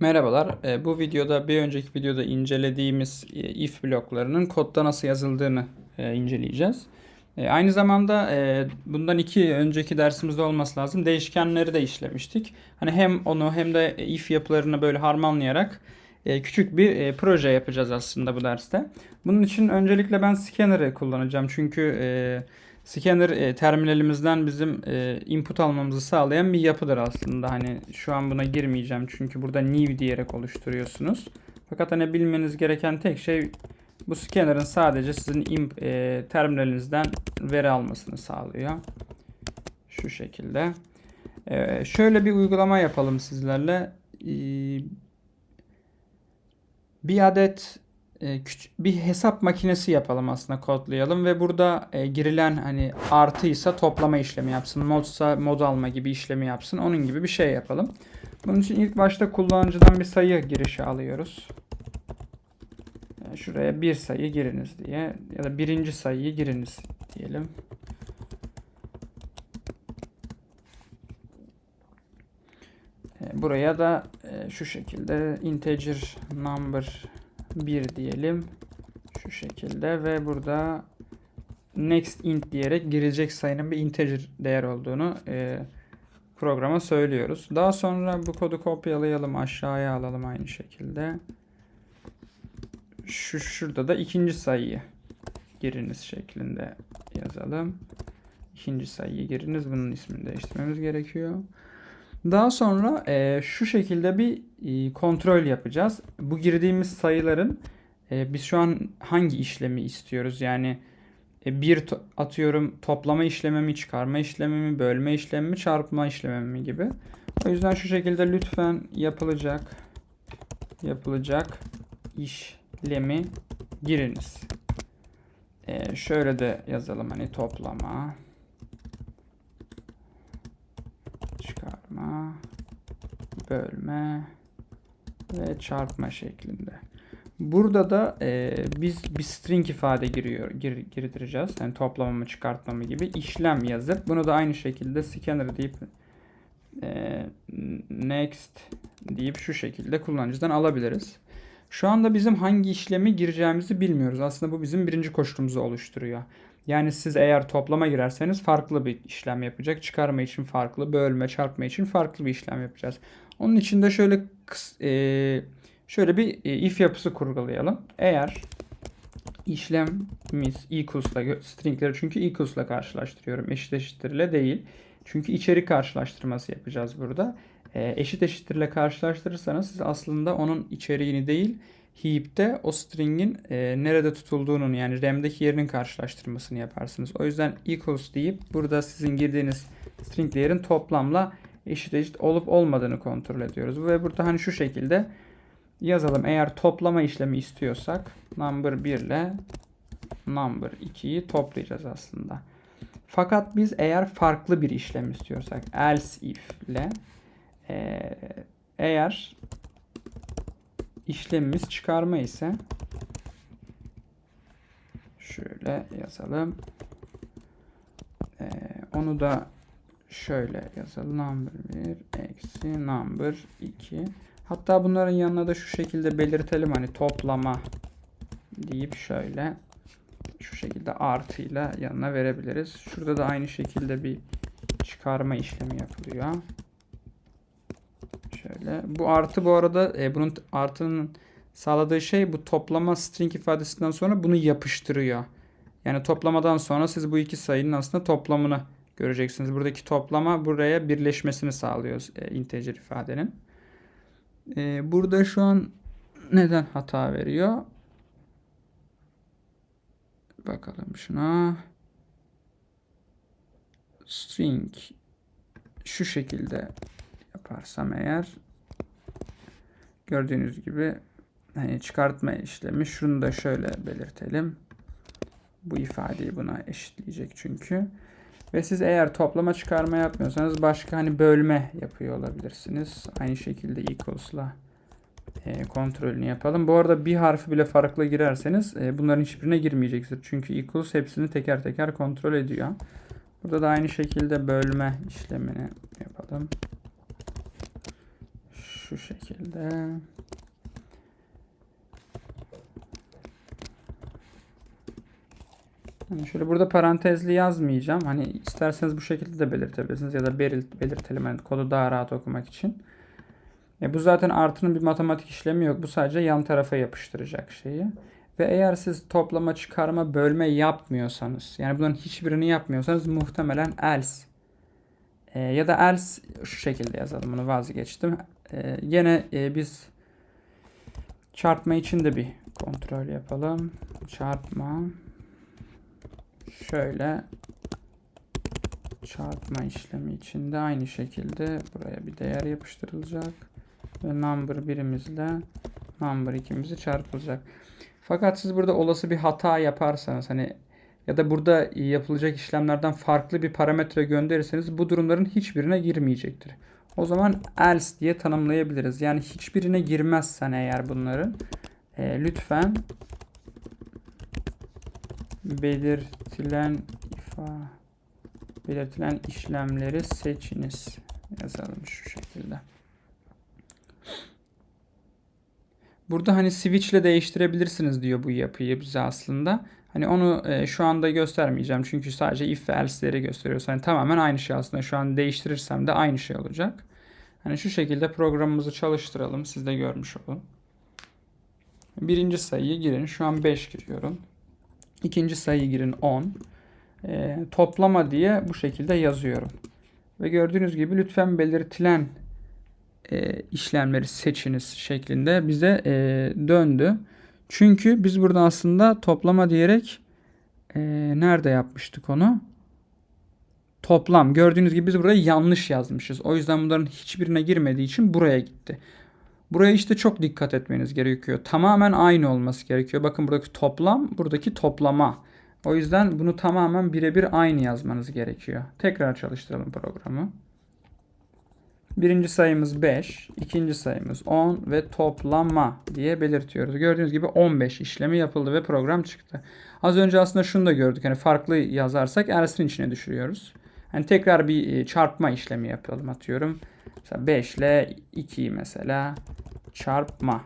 Merhabalar. E, Bu videoda bir önceki videoda incelediğimiz e, if bloklarının kodda nasıl yazıldığını e, inceleyeceğiz. E, Aynı zamanda bundan iki önceki dersimizde olması lazım. Değişkenleri de işlemiştik. Hani hem onu hem de if yapılarını böyle harmanlayarak küçük bir proje yapacağız aslında bu derste. Bunun için öncelikle ben scanner'ı kullanacağım. Çünkü Scanner e, terminalimizden bizim e, input almamızı sağlayan bir yapıdır aslında. Hani şu an buna girmeyeceğim çünkü burada new diyerek oluşturuyorsunuz. Fakat hani bilmeniz gereken tek şey bu scanner'ın sadece sizin imp, e, terminalinizden veri almasını sağlıyor. Şu şekilde. E, şöyle bir uygulama yapalım sizlerle. E, bir adet bir hesap makinesi yapalım aslında kodlayalım ve burada e, girilen hani artıysa toplama işlemi yapsın, modsa mod alma gibi işlemi yapsın. Onun gibi bir şey yapalım. Bunun için ilk başta kullanıcıdan bir sayı girişi alıyoruz. E, şuraya bir sayı giriniz diye ya da birinci sayıyı giriniz diyelim. E, Buraya da e, şu şekilde integer number 1 diyelim. Şu şekilde ve burada next int diyerek girecek sayının bir integer değer olduğunu e, programa söylüyoruz. Daha sonra bu kodu kopyalayalım aşağıya alalım aynı şekilde. Şu şurada da ikinci sayıyı giriniz şeklinde yazalım. İkinci sayıyı giriniz. Bunun ismini değiştirmemiz gerekiyor. Daha sonra e, şu şekilde bir e, kontrol yapacağız. Bu girdiğimiz sayıların e, biz şu an hangi işlemi istiyoruz? Yani e, bir to- atıyorum toplama işlemi mi, çıkarma işlemi mi, bölme işlemi mi, çarpma işlemi mi gibi. O yüzden şu şekilde lütfen yapılacak yapılacak işlemi giriniz. E, şöyle de yazalım hani toplama çıkarma, bölme ve çarpma şeklinde. Burada da e, biz bir string ifade giriyor, gir, girdireceğiz. Yani toplama mı çıkartma mı gibi işlem yazıp bunu da aynı şekilde scanner deyip e, next deyip şu şekilde kullanıcıdan alabiliriz. Şu anda bizim hangi işlemi gireceğimizi bilmiyoruz. Aslında bu bizim birinci koşulumuzu oluşturuyor. Yani siz eğer toplama girerseniz farklı bir işlem yapacak. Çıkarma için farklı, bölme, çarpma için farklı bir işlem yapacağız. Onun için de şöyle e, şöyle bir e, if yapısı kurgulayalım. Eğer işlemimiz equals'la stringleri çünkü equals'la karşılaştırıyorum. Eşit eşittirle değil. Çünkü içerik karşılaştırması yapacağız burada. E, eşit eşittirle karşılaştırırsanız siz aslında onun içeriğini değil heap'te o string'in e, nerede tutulduğunun yani RAM'deki yerinin karşılaştırmasını yaparsınız. O yüzden equals deyip burada sizin girdiğiniz string değerin toplamla eşit eşit olup olmadığını kontrol ediyoruz. Ve burada hani şu şekilde yazalım. Eğer toplama işlemi istiyorsak number 1 ile number 2'yi toplayacağız aslında. Fakat biz eğer farklı bir işlem istiyorsak else if ile e, eğer işlemimiz çıkarma ise şöyle yazalım. Ee, onu da şöyle yazalım. Number 1 eksi number 2. Hatta bunların yanına da şu şekilde belirtelim hani toplama deyip şöyle şu şekilde artıyla yanına verebiliriz. Şurada da aynı şekilde bir çıkarma işlemi yapılıyor. Şöyle. Bu artı bu arada e, bunun artının sağladığı şey bu toplama string ifadesinden sonra bunu yapıştırıyor. Yani toplamadan sonra siz bu iki sayının aslında toplamını göreceksiniz. Buradaki toplama buraya birleşmesini sağlıyor e, integer ifadenin. E, burada şu an neden hata veriyor? Bakalım şuna. String şu şekilde yaparsam eğer gördüğünüz gibi hani çıkartma işlemi şunu da şöyle belirtelim. Bu ifadeyi buna eşitleyecek çünkü. Ve siz eğer toplama çıkarma yapmıyorsanız başka hani bölme yapıyor olabilirsiniz. Aynı şekilde equals'la e, kontrolünü yapalım. Bu arada bir harfi bile farklı girerseniz e, bunların hiçbirine girmeyecektir. Çünkü equals hepsini teker teker kontrol ediyor. Burada da aynı şekilde bölme işlemini yapalım. şu şekilde. Hani şöyle burada parantezli yazmayacağım. Hani isterseniz bu şekilde de belirtebilirsiniz ya da belirt belirtelim yani kodu daha rahat okumak için. E bu zaten artının bir matematik işlemi yok. Bu sadece yan tarafa yapıştıracak şeyi. Ve eğer siz toplama, çıkarma, bölme yapmıyorsanız yani bunların hiçbirini yapmıyorsanız muhtemelen else e, ya da else şu şekilde yazalım bunu vazgeçtim. E, yine e, biz çarpma için de bir kontrol yapalım. Çarpma şöyle çarpma işlemi için de aynı şekilde buraya bir değer yapıştırılacak ve number birimizle number ikimizi çarpılacak. Fakat siz burada olası bir hata yaparsanız hani ya da burada yapılacak işlemlerden farklı bir parametre gönderirseniz bu durumların hiçbirine girmeyecektir. O zaman else diye tanımlayabiliriz. Yani hiçbirine girmezsen eğer bunların e, lütfen belirtilen ifa belirtilen işlemleri seçiniz. Yazalım şu şekilde. Burada hani switch ile değiştirebilirsiniz diyor bu yapıyı bize aslında. Hani onu e, şu anda göstermeyeceğim çünkü sadece if ve else'leri gösteriyoruz. Hani tamamen aynı şey aslında. Şu an değiştirirsem de aynı şey olacak. Hani şu şekilde programımızı çalıştıralım. Siz de görmüş olun. Birinci sayıyı girin. Şu an 5 giriyorum. İkinci sayıyı girin 10. E, toplama diye bu şekilde yazıyorum. Ve gördüğünüz gibi lütfen belirtilen e, işlemleri seçiniz şeklinde bize e, döndü. Çünkü biz burada aslında toplama diyerek e, nerede yapmıştık onu? Toplam. Gördüğünüz gibi biz burayı yanlış yazmışız. O yüzden bunların hiçbirine girmediği için buraya gitti. Buraya işte çok dikkat etmeniz gerekiyor. Tamamen aynı olması gerekiyor. Bakın buradaki toplam, buradaki toplama. O yüzden bunu tamamen birebir aynı yazmanız gerekiyor. Tekrar çalıştıralım programı. Birinci sayımız 5, ikinci sayımız 10 ve toplama diye belirtiyoruz. Gördüğünüz gibi 15 işlemi yapıldı ve program çıktı. Az önce aslında şunu da gördük. Hani farklı yazarsak else'in içine düşürüyoruz. Hani tekrar bir e, çarpma işlemi yapalım atıyorum. Mesela 5 ile 2'yi mesela çarpma.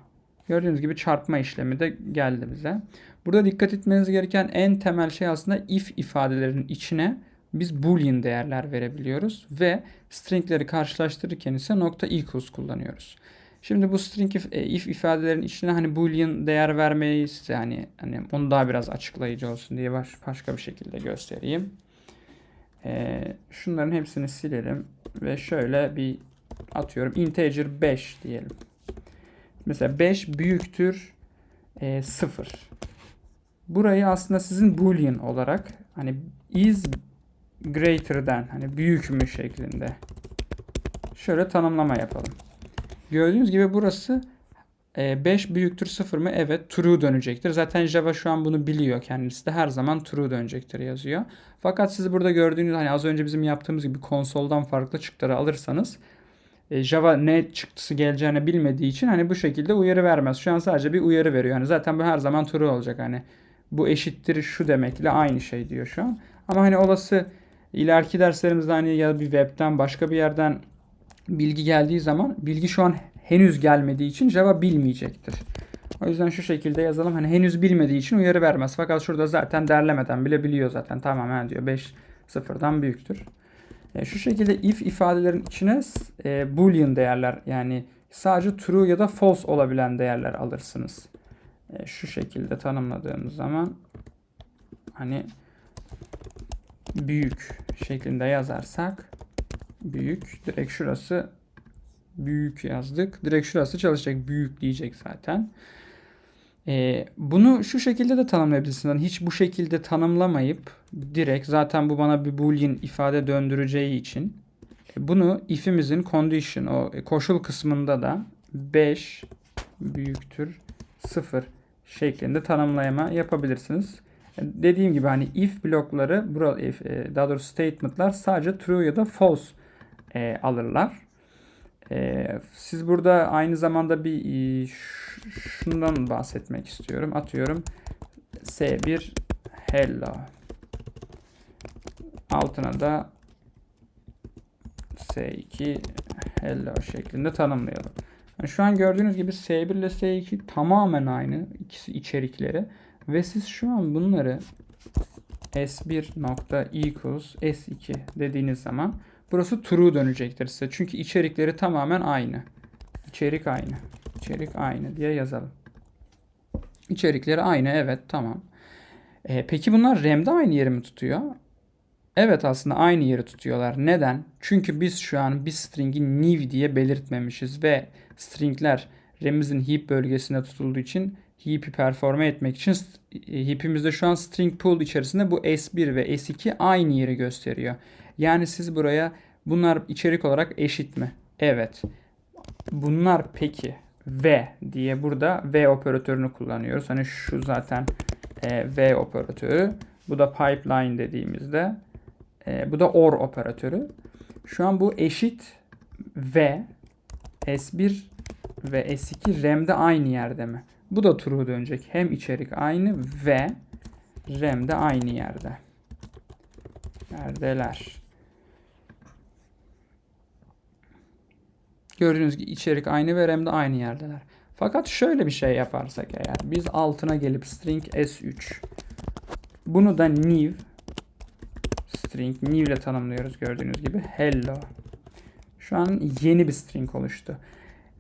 Gördüğünüz gibi çarpma işlemi de geldi bize. Burada dikkat etmeniz gereken en temel şey aslında if ifadelerinin içine biz boolean değerler verebiliyoruz ve stringleri karşılaştırırken ise nokta equals kullanıyoruz. Şimdi bu string if, e, if ifadelerin içine hani boolean değer vermeyi size hani, hani onu daha biraz açıklayıcı olsun diye baş, başka bir şekilde göstereyim. Ee, şunların hepsini silelim ve şöyle bir atıyorum integer 5 diyelim. Mesela 5 büyüktür e, 0. Burayı aslında sizin boolean olarak hani is greater than hani büyük mü şeklinde şöyle tanımlama yapalım. Gördüğünüz gibi burası 5 e, büyüktür 0 mı? Evet true dönecektir. Zaten Java şu an bunu biliyor kendisi de her zaman true dönecektir yazıyor. Fakat siz burada gördüğünüz hani az önce bizim yaptığımız gibi konsoldan farklı çıktıları alırsanız Java ne çıktısı geleceğini bilmediği için hani bu şekilde uyarı vermez. Şu an sadece bir uyarı veriyor. Hani zaten bu her zaman true olacak. Hani bu eşittir şu demekle aynı şey diyor şu an. Ama hani olası ileriki derslerimizde hani ya bir webten başka bir yerden bilgi geldiği zaman bilgi şu an henüz gelmediği için Java bilmeyecektir. O yüzden şu şekilde yazalım. Hani henüz bilmediği için uyarı vermez. Fakat şurada zaten derlemeden bile biliyor zaten. Tamamen diyor 5 sıfırdan büyüktür. E, şu şekilde if ifadelerin içine e, boolean değerler yani sadece true ya da false olabilen değerler alırsınız. E, şu şekilde tanımladığımız zaman hani büyük şeklinde yazarsak büyük direkt şurası büyük yazdık. Direkt şurası çalışacak. Büyük diyecek zaten. Ee, bunu şu şekilde de tanımlayabilirsiniz. Yani hiç bu şekilde tanımlamayıp direkt zaten bu bana bir boolean ifade döndüreceği için e, bunu if'imizin condition o e, koşul kısmında da 5 büyüktür 0 şeklinde tanımlama yapabilirsiniz. Dediğim gibi hani if blokları, e, daha doğrusu statement'lar sadece true ya da false e, alırlar. E, siz burada aynı zamanda bir e, şundan bahsetmek istiyorum. Atıyorum S1 hello. Altına da S2 hello şeklinde tanımlayalım. Yani şu an gördüğünüz gibi S1 ile S2 tamamen aynı ikisi içerikleri ve siz şu an bunları S1 nokta equals S2 dediğiniz zaman burası true dönecektir size. Çünkü içerikleri tamamen aynı. İçerik aynı. İçerik aynı diye yazalım. İçerikleri aynı evet tamam. E, peki bunlar RAM'de aynı yeri mi tutuyor? Evet aslında aynı yeri tutuyorlar. Neden? Çünkü biz şu an bir string'i new diye belirtmemişiz ve stringler RAM'imizin heap bölgesinde tutulduğu için heap'i performe etmek için e, heap'imizde şu an string pool içerisinde bu S1 ve S2 aynı yeri gösteriyor. Yani siz buraya bunlar içerik olarak eşit mi? Evet. Bunlar peki V diye burada V operatörünü kullanıyoruz. Hani şu zaten e, V operatörü. Bu da pipeline dediğimizde e, bu da OR operatörü. Şu an bu eşit V S1 ve S2 RAM'de aynı yerde mi? Bu da true dönecek. Hem içerik aynı ve RAM'de aynı yerde. Yerdeler. Gördüğünüz gibi içerik aynı ve RAM'de aynı yerdeler. Fakat şöyle bir şey yaparsak eğer biz altına gelip string s3 bunu da new string new ile tanımlıyoruz gördüğünüz gibi hello. Şu an yeni bir string oluştu.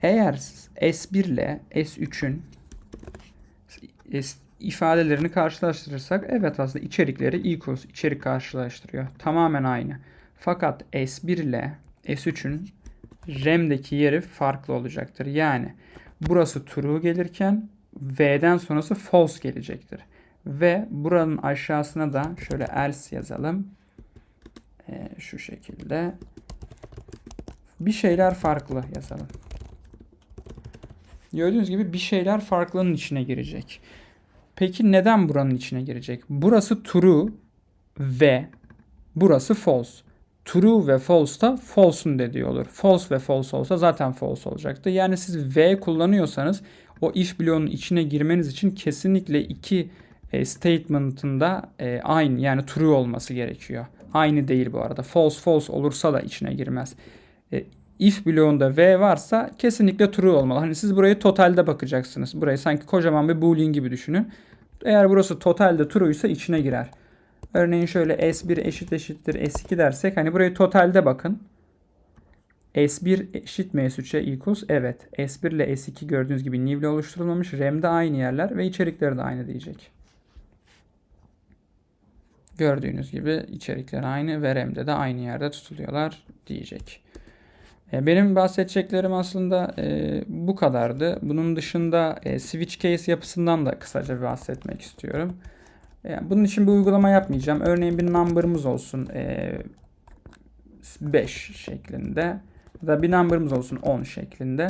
Eğer s1 ile s3'ün ifadelerini karşılaştırırsak evet aslında içerikleri equals içerik karşılaştırıyor. Tamamen aynı. Fakat S1 ile S3'ün RAM'deki yeri farklı olacaktır. Yani burası true gelirken V'den sonrası false gelecektir. Ve buranın aşağısına da şöyle else yazalım. Ee, şu şekilde. Bir şeyler farklı yazalım. Gördüğünüz gibi bir şeyler farklının içine girecek. Peki neden buranın içine girecek? Burası true ve burası false. True ve false da false'un dediği olur. False ve false olsa zaten false olacaktı. Yani siz V kullanıyorsanız o if bloğunun içine girmeniz için kesinlikle iki e, statement'ında e, aynı yani true olması gerekiyor. Aynı değil bu arada. False false olursa da içine girmez. E, if bloğunda V varsa kesinlikle true olmalı. Hani siz burayı totalde bakacaksınız. Burayı sanki kocaman bir boolean gibi düşünün. Eğer burası totalde true ise içine girer. Örneğin şöyle S1 eşit eşittir S2 dersek hani burayı totalde bakın. S1 eşit mi S3'e equals? Evet. S1 ile S2 gördüğünüz gibi new ile oluşturulmamış. RAM'de aynı yerler ve içerikleri de aynı diyecek. Gördüğünüz gibi içerikler aynı ve RAM'de de aynı yerde tutuluyorlar diyecek. E, benim bahsedeceklerim aslında e, bu kadardı. Bunun dışında e, switch case yapısından da kısaca bahsetmek istiyorum. Yani bunun için bir uygulama yapmayacağım. Örneğin bir number'ımız olsun e, 5 şeklinde ya da bir number'ımız olsun 10 şeklinde.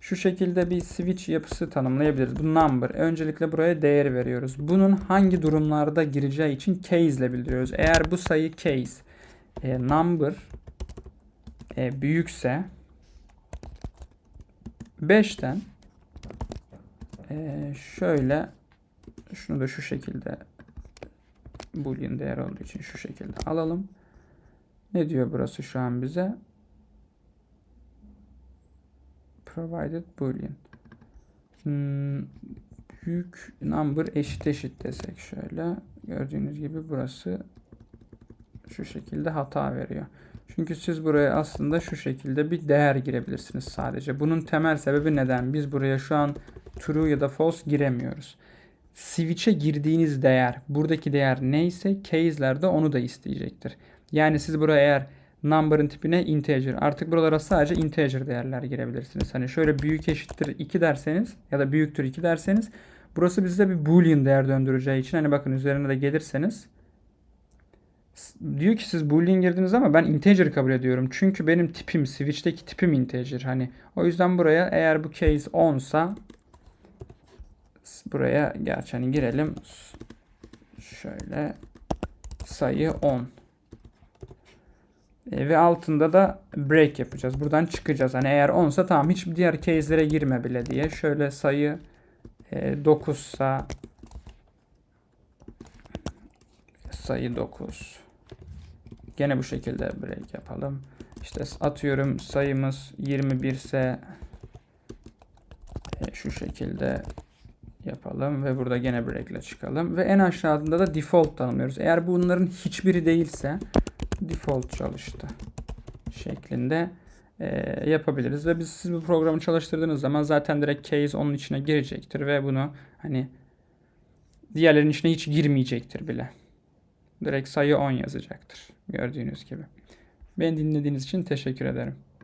Şu şekilde bir switch yapısı tanımlayabiliriz. Bu number. Öncelikle buraya değer veriyoruz. Bunun hangi durumlarda gireceği için case ile bildiriyoruz. Eğer bu sayı case e, number e, büyükse 5'ten e, şöyle şunu da şu şekilde boolean değer olduğu için şu şekilde alalım. Ne diyor burası şu an bize? Provided boolean. Hmm, büyük number eşit eşit desek şöyle. Gördüğünüz gibi burası şu şekilde hata veriyor. Çünkü siz buraya aslında şu şekilde bir değer girebilirsiniz sadece. Bunun temel sebebi neden? Biz buraya şu an true ya da false giremiyoruz. Switch'e girdiğiniz değer, buradaki değer neyse case'lerde onu da isteyecektir. Yani siz buraya eğer number'ın tipine integer. Artık buralara sadece integer değerler girebilirsiniz. Hani şöyle büyük eşittir 2 derseniz ya da büyüktür 2 derseniz burası bize bir boolean değer döndüreceği için hani bakın üzerine de gelirseniz diyor ki siz boolean girdiniz ama ben integer kabul ediyorum. Çünkü benim tipim switch'teki tipim integer. Hani o yüzden buraya eğer bu case 10 sa buraya gerçi hani girelim. Şöyle sayı 10. E, ve altında da break yapacağız. Buradan çıkacağız. Hani eğer 10 sa tamam hiç diğer case'lere girme bile diye. Şöyle sayı e, 9 sa sayı 9 Gene bu şekilde break yapalım. İşte atıyorum sayımız 21 ise şu şekilde yapalım ve burada gene break ile çıkalım ve en aşağıda da default tanımlıyoruz. Eğer bunların hiçbiri değilse default çalıştı şeklinde e, yapabiliriz ve biz siz bu programı çalıştırdığınız zaman zaten direkt case onun içine girecektir ve bunu hani diğerlerin içine hiç girmeyecektir bile. Direkt sayı 10 yazacaktır gördüğünüz gibi. Beni dinlediğiniz için teşekkür ederim.